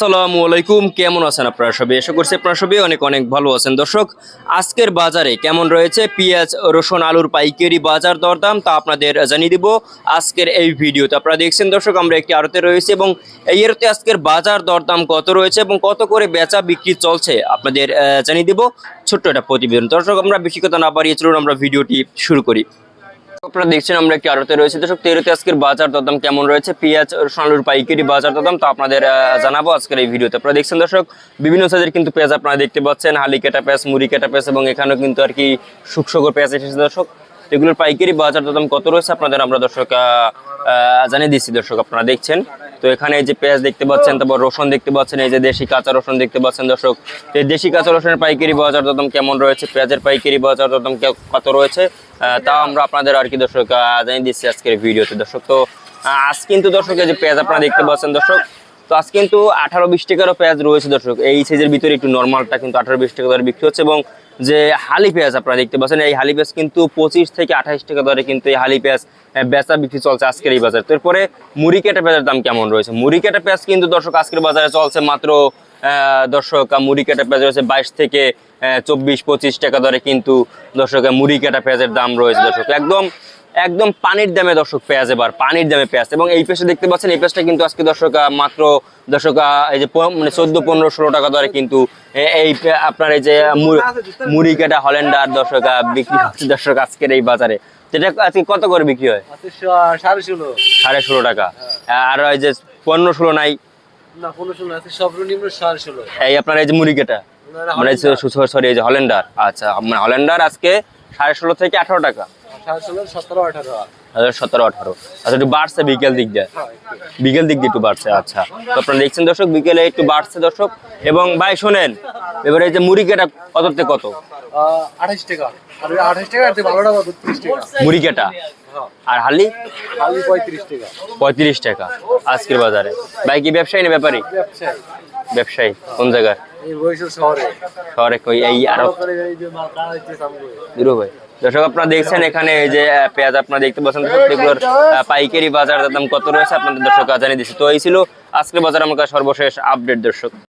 আসসালামু আলাইকুম। কেমন আছেন আপনারা সবাই? আশা করছি আপনারা সবাই অনেক অনেক ভালো আছেন। দর্শক, আজকের বাজারে কেমন রয়েছে? পেঁয়াজ, রসুন, আলুর পাইকারি বাজার দরদাম তা আপনাদের জানিয়ে দিব আজকের এই ভিডিওতে। আপনারা দেখছেন দর্শক, আমরা একটি আড়তে রয়েছে এবং এই আড়তে আজকের বাজার দরদাম কত রয়েছে এবং কত করে বেচা বিক্রি চলছে আপনাদের জানিয়ে দিব ছোট্ট একটা প্রতিবেদন। দর্শক, আমরা বেশি কথা না বাড়িয়ে চলুন, আমরা ভিডিওটি শুরু করি। আপনারা দেখছেন আমরা একটি আড়তে রয়েছে? দর্শক, তেরোতে আজকের বাজার দরদাম কেমন রয়েছে? পেঁয়াজ সোনালুর পাইকারি বাজার দরদাম তো আপনাদের জানাব আজকের এই ভিডিওতে। আপনারা দেখছেন দর্শক, বিভিন্ন সাইজের কিন্তু পেঁয়াজ আপনারা দেখতে পাচ্ছেন, হালি কাটা পেঁয়াজ, মুড়ি কাটা পেঁয়াজ এবং এখানেও কিন্তু আর কি শুকশকর পেঁয়াজ এসেছে দর্শক। এগুলোর পাইকারি বাজার দরদাম কত রয়েছে আপনাদের আমরা দর্শক জানিয়ে দিচ্ছি দর্শক, আপনারা দেখছেন। তো এখানে এই যে পেঁয়াজ দেখতে পাচ্ছেন, তারপর রসুন দেখতে পাচ্ছেন, এই যে দেশি কাঁচা রসুন দেখতে পাচ্ছেন দর্শক। তো এই দেশি কাঁচা রসুনের পাইকারি বাজার দরদম কেমন রয়েছে? পেঁয়াজের পাইকারি বাজার দরদম কত রয়েছে? তাও আমরা আপনাদের আর কি দর্শক জানিয়ে দিচ্ছি আজকের ভিডিওতে দর্শক। তো আজ কিন্তু দর্শক এই যে পেঁয়াজ আপনারা দেখতে পাচ্ছেন দর্শক তো আজ কিন্তু আঠারো বিশ টাকারও পেঁয়াজ রয়েছে দর্শক। এই সাইজের ভিতরে একটু নর্মালটা কিন্তু আঠারো বিশ টাকা দরে বিক্রি হচ্ছে এবং যে হালি পেঁয়াজ আপনারা দেখতে পাচ্ছেন, এই হালি পেঁয়াজ কিন্তু পঁচিশ থেকে আঠাইশ টাকা দরে কিন্তু এই হালি পেঁয়াজ বেচা বিক্রি চলছে আজকের এই বাজারে। তারপরে মুড়ি কেটে পেঁয়াজের দাম কেমন রয়েছে? মুড়ি কেটে পেঁয়াজ কিন্তু দর্শক আজকের বাজারে চলছে মাত্র দর্শক মুড়ি কাটা পেঁয়াজ রয়েছে বাইশ থেকে চব্বিশ, পঁচিশ টাকা দরে কিন্তু দর্শক মুড়ি কাটা পেঁয়াজের দাম রয়েছে দর্শক। একদম একদম পানির দামে দর্শক পেঁয়াজ এবার পানির দামে পেঁয়াজ এবং এই পেঁয়াজটা দেখতে পাচ্ছেন এই পেঁয়াজটা কিন্তু আজকে দর্শক মাত্র দর্শক এই যে মানে চোদ্দ পনেরো ষোলো টাকা দরে কিন্তু এই আপনার এই যে মুড়ি কাটা হলেন্ডার দর্শক বিক্রি হচ্ছে দর্শক আজকের এই বাজারে। যেটা আজকে কত করে বিক্রি হয়? সাড়ে ষোলো। সাড়ে ষোলো টাকা। আর এই যে পনেরো ষোলো নাই? না পনেরো ষোলো আছে সর্বনিম্ন সাড়ে ষোলো। এই আপনার এই যে মুড়ি কাটা মানে হলেন্ডার। সরি এই যে হলেন্ডার আচ্ছা মানে হলেন্ডার আজকে সাড়ে ষোলো থেকে আঠারো টাকা। সতেরো আঠারো। আচ্ছা একটু বাড়ছে বিকেল দিক দিয়ে? হ্যাঁ, বিকেল দিক দিয়ে একটু বাড়ছে আচ্ছা। তো আপনারা দেখছেন দর্শক বিকেলে একটু বাড়ছে দর্শক। এবং ভাই শোনেন এবারে এই যে মুড়ি কেটা কত? থেকে কত আঠাশ টাকা আঠাশ টাকা আর ভালোটা বত্রিশ টাকা। মুড়ি কেটা? হ্যাঁ। আর হালি? পঁয়ত্রিশ টাকা। পঁয়ত্রিশ টাকা আজকের বাজারে। ভাই কি ব্যবসায়ী না ব্যাপারী? ব্যবসায়ী। কোন জায়গায়? শহরে। শহরে কই এই আরও। দূর ভাই। দর্শক, আপনারা দেখছেন এখানে এই যে পেঁয়াজ আপনারা দেখতে পাচ্ছেন, প্রত্যেকগুলোর পাইকারি বাজার দাম কত রয়েছে আপনাদের দর্শক জানিয়ে দিচ্ছি। তো এই ছিল আজকের বাজার আমাকে সর্বশেষ আপডেট, দর্শক।